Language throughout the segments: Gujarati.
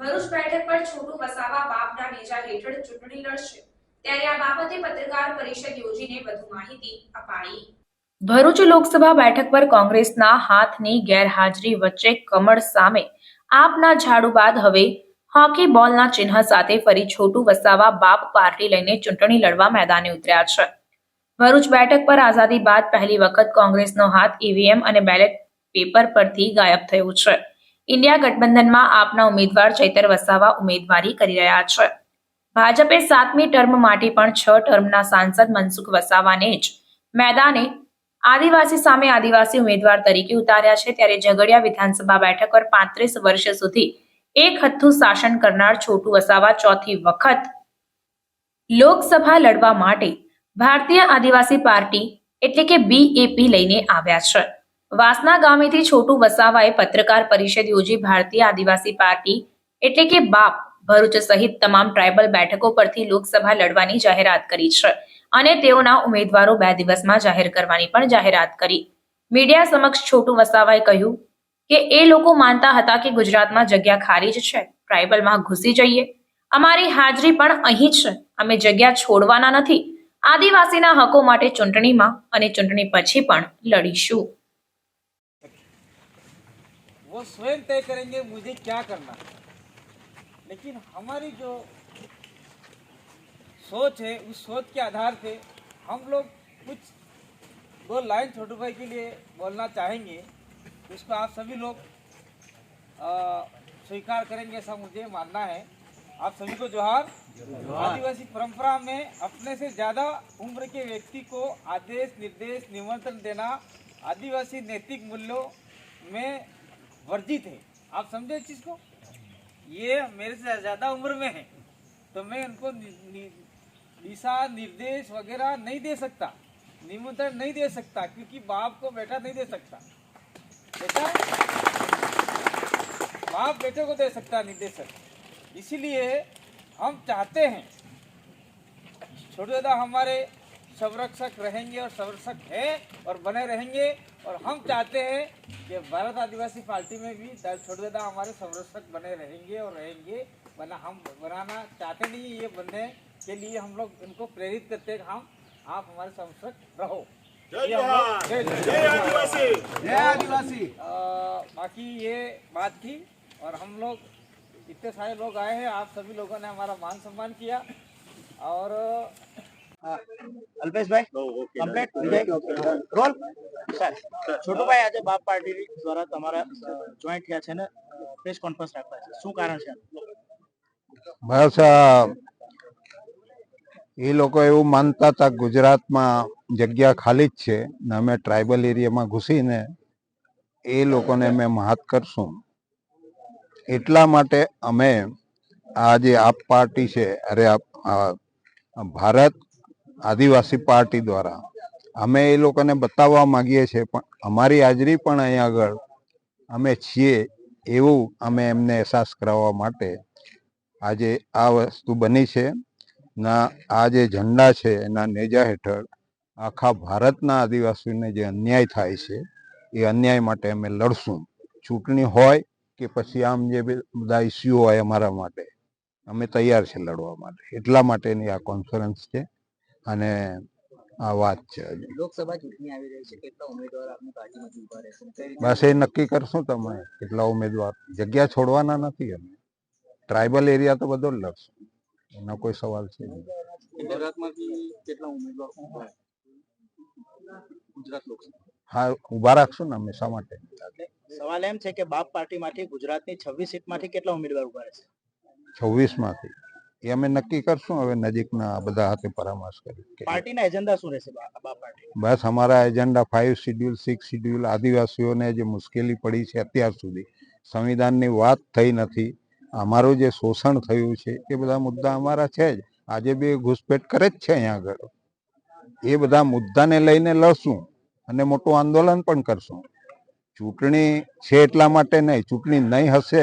ભરૂચ બેઠક પર છોટુ વસાવા બાપના નેજા હેઠળ ચૂંટણી લડશે. ત્યારે આ બાબતે પત્રકાર પરિષદ યોજીને વધુ માહિતી અપાઈ. ભરૂચ લોકસભા બેઠક પર કોંગ્રેસના હાથની ગેરહાજરી વચ્ચે કમળ સામે આપના ઝાડુ બાદ હવે હોકી બોલના ચિહ્ન સાથે ફરી છોટુ વસાવા બાપ પાર્ટી લઈને ચૂંટણી લડવા મેદાને ઉતર્યા છે. ભરૂચ બેઠક પર આઝાદી બાદ પહેલી વખત કોંગ્રેસનો હાથ ઈવીએમ અને બેલેટ પેપર પરથી ગાયબ થયો છે. ઇન્ડિયા ગઠબંધનમાં આપના ઉમેદવાર ચૈતર વસાવા ઉમેદવારી કરી રહ્યા છે. ભાજપે સાતમી ટર્મ માટે પણ છ ટર્મના સાંસદ મનસુખ વસાવાને જ મેદાને આદિવાસી સામે આદિવાસી ઉમેદવાર તરીકે ઉતાર્યા છે. ત્યારે ઝઘડિયા વિધાનસભા બેઠક પર પાંત્રીસ વર્ષ સુધી એક હથ્થું શાસન કરનાર છોટુ વસાવા ચોથી વખત લોકસભા લડવા માટે ભારતીય આદિવાસી પાર્ટી એટલે કે બીએપી લઈને આવ્યા છે. વાસના ગામેથી છોટુ વસાવાએ પત્રકાર પરિષદ યોજી ભારતીય આદિવાસી પાર્ટી એટલે કે બાપ ભરૂચ સહિત તમામ ટ્રાઇબલ બેઠકો પરથી લોકસભા લડવાની જાહેરાત કરી છે અને તેઓના ઉમેદવારો બે દિવસમાં જાહેર કરવાની પણ જાહેરાત કરી. મીડિયા સમક્ષ છોટુ વસાવાએ કહ્યું કે એ લોકો માનતા હતા કે ગુજરાતમાં જગ્યા ખાલી જ છે ટ્રાયબલમાં ઘૂસી જઈએ. અમારી હાજરી પણ અહીં છે. અમે જગ્યા છોડવાના નથી. આદિવાસીના હકો માટે ચૂંટણીમાં અને ચૂંટણી પછી પણ લડીશું. वो स्वयं तय करेंगे मुझे क्या करना लेकिन हमारी जो सोच है उस सोच के आधार पे हम लोग कुछ दो लाइन छोटू भाई के लिए बोलना चाहेंगे उसको आप सभी लोग स्वीकार करेंगे ऐसा मुझे मानना है। आप सभी को जोहार। आदिवासी परंपरा में अपने से ज़्यादा उम्र के व्यक्ति को आदेश निर्देश निमंत्रण देना आदिवासी नैतिक मूल्यों में वर्जित है। आप समझे इस चीज़ को? ये मेरे से ज़्यादा उम्र में है तो मैं उनको नि- नि- दिशा निर्देश वगैरह नहीं दे सकता, निमंत्रण नहीं दे सकता, क्योंकि बाप को बेटा नहीं दे सकता। बेटा, बाप बेटे को दे सकता निर्देशक। इसीलिए हम चाहते हैं, छोटे दादा हमारे संरक्षक रहेंगे और संरक्षक है और बने रहेंगे, और हम चाहते हैं कि भारत आदिवासी पार्टी में भी दा- छोटे दादा हमारे संरक्षक बने रहेंगे और रहेंगे। बना हम बनाना चाहते नहीं ये बनने के लिए हम लोग इनको प्रेरित करते हैं कि हम आप हमारे संरक्षक रहो। जय जय जय आदिवासी। बाकी ये बात थी और हम लोग इतने सारे लोग आए हैं आप सभी लोगों ने हमारा मान सम्मान किया। और Alpeshbhai complete Vijay? Role? Sir Chhotubhai આજે બાપ પાર્ટી દ્વારા તમારા જોઈન્ટ થયા છે ને પ્રેસ કોન્ફરન્સ રાખવા છે. શું કારણ છે? બસ એ લોકો એવું માનતા હતા કે ગુજરાતમાં જગ્યા ખાલી જ છે ને અમે ટ્રાઇબલ એરિયામાં ઘૂસીને એ લોકોને અમે મહાત કરશું. એટલા માટે અમે આ જે આપ પાર્ટી છે અરે આપ આ ભારત આદિવાસી પાર્ટી દ્વારા. અમે એ લોકોને બતાવવા માંગીએ છીએ, પણ અમારી હાજરી પણ અહીંયા આગળ અમે છીએ એવું અમે એમને અહેસાસ કરાવવા માટે આજે આ વસ્તુ બની છે. ના, આ જે ઝંડા છે, એના નેજા હેઠળ આખા ભારતના આદિવાસીઓને જે અન્યાય થાય છે, એ અન્યાય માટે અમે લડશું. ચૂંટણી હોય કે પછી આમ જે બધા ઇસ્યુ હોય અમારા માટે, અમે તૈયાર છે લડવા માટે. એટલા માટેની આ કોન્ફરન્સ છે. અને આ વાત છે. લોકસભા ચૂંટણી આવી રહી છે કેટલા ઉમેદવાર આપની પાર્ટીમાંથી ઊભા રહેશે? બસ એ નક્કી કરશું તમે કેટલા ઉમેદવાર. જગ્યા છોડવાના નથી અમે. ટ્રાઇબલ એરિયા તો બધો જ લડશું એનો કોઈ સવાલ છે ગુજરાતમાંથી કેટલા ઉમેદવાર ઊભા ગુજરાત લોકસભા. હા ઊભા રાખશું ને અમે શા માટે? સવાલ એમ છે કે બાપ પાર્ટીમાંથી ગુજરાતની છવ્વીસ સીટમાંથી કેટલા ઉમેદવાર ઊભા રહેશે? છવ્વીસમાંથી એ અમે નક્કી કરશું હવે નજીકના બધા હાથે પરામર્શ કરી પાર્ટીના એજન્ડા શું રહેશે બસ અમારા agenda five schedule six schedule આદિવાસીઓને જે મુશ્કેલી પડી છે અત્યાર સુધી સંવિધાનની વાત થઈ નથી અમારું જે શોષણ થયું છે એ બધા મુદ્દા અમારા છે જ. આજે બી ઘૂસપેટ કરે જ છે અહીંયા આગળ. એ બધા મુદ્દાને લઈને લડશું અને મોટું આંદોલન પણ કરશું. ચૂંટણી છે એટલા માટે નહીં ચૂંટણી નહીં હશે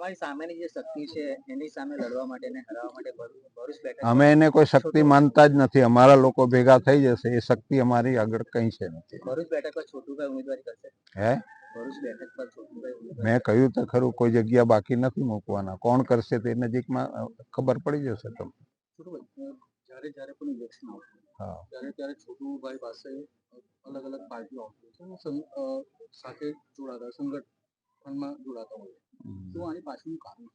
તમારી સામેની જે શક્તિ છે એની સામે લડવા માટે અને હરાવવા માટે ભરૂચ બેઠક અમે એને કોઈ શક્તિ માનતા જ નથી. અમારા લોકો ભેગા થઈ જશે. એ શક્તિ અમારી આગળ કઈ છે નથી. ભરૂચ બેઠક પર છોટુભાઈ ઉમેદવારી કરશે? હે? ભરૂચ બેઠક પર છોટુભાઈ મેં કહ્યું તો ખરું કોઈ જગ્યા બાકી નથી મૂકવાના. કોણ કરશે તે નજીકમાં ખબર પડી જશે તમને. જ્યારે જ્યારે પણ ઇલેક્શન ત્યારે ત્યારે છોટુભાઈ પાસે અલગ અલગ પાર્ટીઓ આવતી સાથે જોડાતા સંગઠનમાં જોડાતા હોય. તો આની પાછળનું કારણ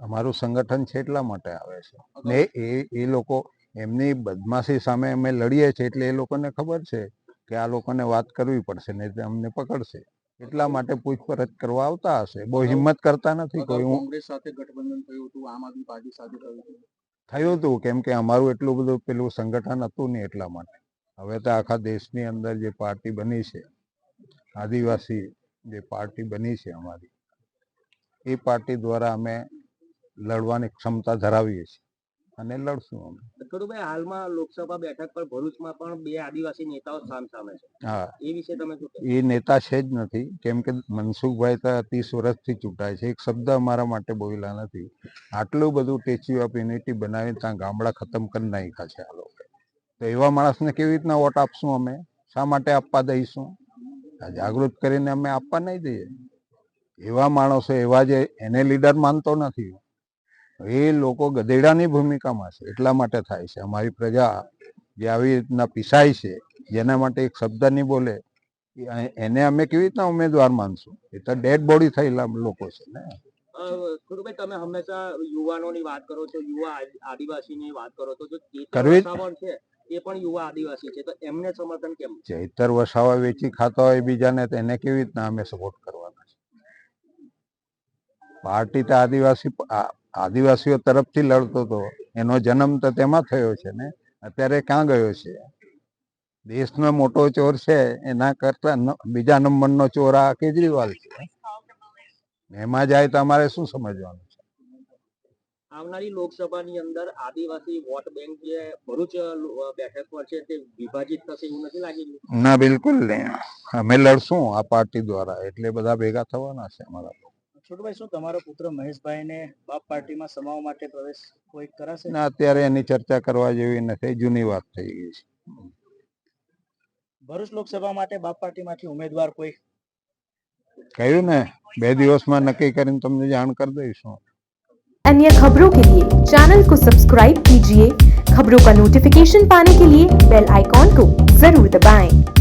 અમારું સંગઠન છે એટલા માટે આવે છે. ને એ એ લોકો એમની બદમાશી સામે અમે લડીએ છીએ એટલે એ લોકોને ખબર છે કે આ લોકોને વાત કરવી પડશે ને અમને પકડશે. એટલા માટે પૂછપરછ કરવા આવતા હશે. બહુ હિંમત કરતા નથી કોઈ. હું કોંગ્રેસ સાથે ગઠબંધન થયું હતું આમ આદમી પાર્ટી સાથે થયું હતું. થયું હતું કેમ કે અમારું એટલું બધું પેલું સંગઠન હતું નહીં એટલા માટે. હવે તો આખા દેશની અંદર જે પાર્ટી બની છે આદિવાસી જે પાર્ટી બની છે અમારી એ પાર્ટી દ્વારા અમે લડવાની ક્ષમતા ધરાવીએ છીએ અને લડશું અમે. છોટુભાઈ હાલમાં લોકસભા બેઠક પર ભરૂચમાં પણ બે આદિવાસી નેતાઓ સામ સામે છે. હા. એ વિશે તમે શું એ નેતા છે જ નથી. કેમ કે મનસુખભાઈ તો ત્રીસ વર્ષથી ચૂંટાય છે. એક શબ્દ અમારા માટે બોલ્યા નથી. આટલું બધું સ્ટેચ્યુ ઓફ યુનિટી બનાવીને ત્યાં ગામડા ખતમ કરી નાખ્યા છે આ લોકો. તો એવા માણસને કેવી રીતના વોટ આપશું અમે? શા માટે આપવા દઈશું? આ જાગૃત કરીને અમે આપવા નહીં દઈએ. એવા માણસો એવા જે એને લીડર માનતો નથી. એ લોકો ગધેડાની ભૂમિકામાં છે એટલા માટે થાય છે. અમારી પ્રજા જે આવી રીતના પીસાય છે જેના માટે એક શબ્દ નહીં બોલે એને અમે કેવી રીતના ઉમેદવાર માનશું? એ તો ડેડ બોડી થયેલા લોકો છે ને. અ, તમે હંમેશા યુવાનોની વાત કરો છો યુવા આદિવાસીની વાત કરો છો. કરવી એ પણ યુવા આદિવાસી છે. તો એમને સમર્થન કેમ? ચૈતર વસાવા વેચી ખાતા હોય બીજાને તો એને કેવી રીતના અમે સપોર્ટ કરવાના છે પાર્ટી તો આદિવાસી આદિવાસીઓ તરફથી લડતો હતો એનો જન્મ તો તેમાં થયો છે ને? અત્યારે ક્યાં ગયો છે? દેશનો મોટો ચોર છે એના કરતા બીજા નંબરનો ચોર આ કેજરીવાલ છે. એમાં જાય તો અમારે શું સમજવાનું છે? આવનારી લોકસભાની અંદર આદિવાસી વોટ બેંક જે ભરૂચ બેઠક પર છે તે વિભાજિત થશે એવું નથી લાગી ના બિલકુલ નહીં. અમે લડશું આ પાર્ટી દ્વારા. એટલે બધા ભેગા થવાના છે અમારા છોટુભાઈ શું તમારો પુત્ર મહેશભાઈને બાપ પાર્ટીમાં સમાવવા માટે પ્રવેશ કોઈ કરાશે ને અત્યારે એની ચર્ચા કરવા જેવી નથી જૂની વાત થઈ ગઈ છે ભરૂચ લોકસભા માટે બાપ પાર્ટીમાંથી ઉમેદવાર કોઈ કહ્યું ને બે દિવસમાં નક્કી કરીને તમને જાણ કરી દઈશું अन्य खबरों के लिए चैनल को सब्सक्राइब कीजिए खबरों का नोटिफिकेशन पाने के लिए बेल आइकॉन को जरूर दबाएं।